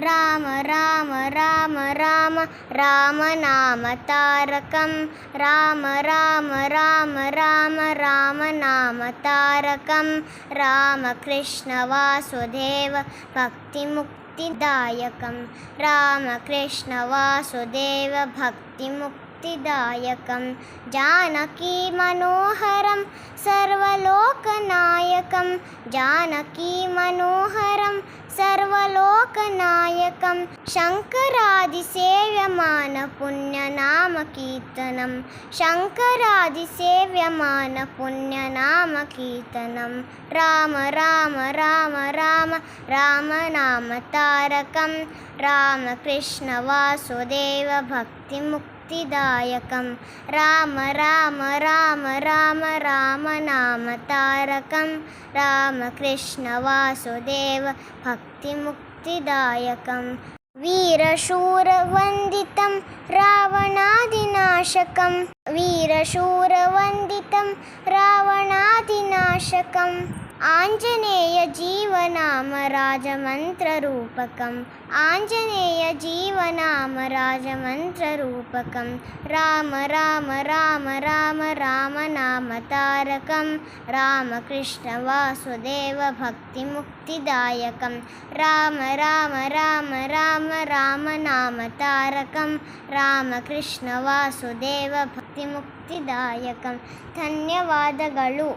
राम राम राम राम राम नाम तारकं राम राम राम राम राम नाम तारकं रामकृष्णवासुदेव भक्तिमुक्तिदायकं रामकृष्णवासुदेव भक्तिमुक्ति वासुदेव भक्तिमुक्तिदायकं जानकी मनोहरं सर्वलोकनायकं जानकी मनोहर लोकनायकं शङ्करादिसेव्यमानपुण्यनामकीर्तनं शङ्करादिसेव्यमानपुण्यनामकीर्तनं राम राम राम राम रामनामतारकं रामकृष्णवासुदेवभक्तिमुक्तिदायकं राम राम राम राम रामनामतारकं रामकृष्णवासुदेव भक्तिमुक्तिदायकं। वीरशूरवन्दितं रावणादिनाशकं। वीरशूरवन्दितं रावणादिनाशकम् आञ्जनेयजीवनामराजमन्त्ररूपकम्। आञ्जनेयजीवनामराजमन्त्ररूपकं राम राम राम राम राम नामतारकं रामकृष्णवासुदेवभक्तिमुक्तिदायकं राम राम राम राम राम नामतारकं रामकृष्णवासुदेवभक्तिमुक्तिदायकं रामकृष्ण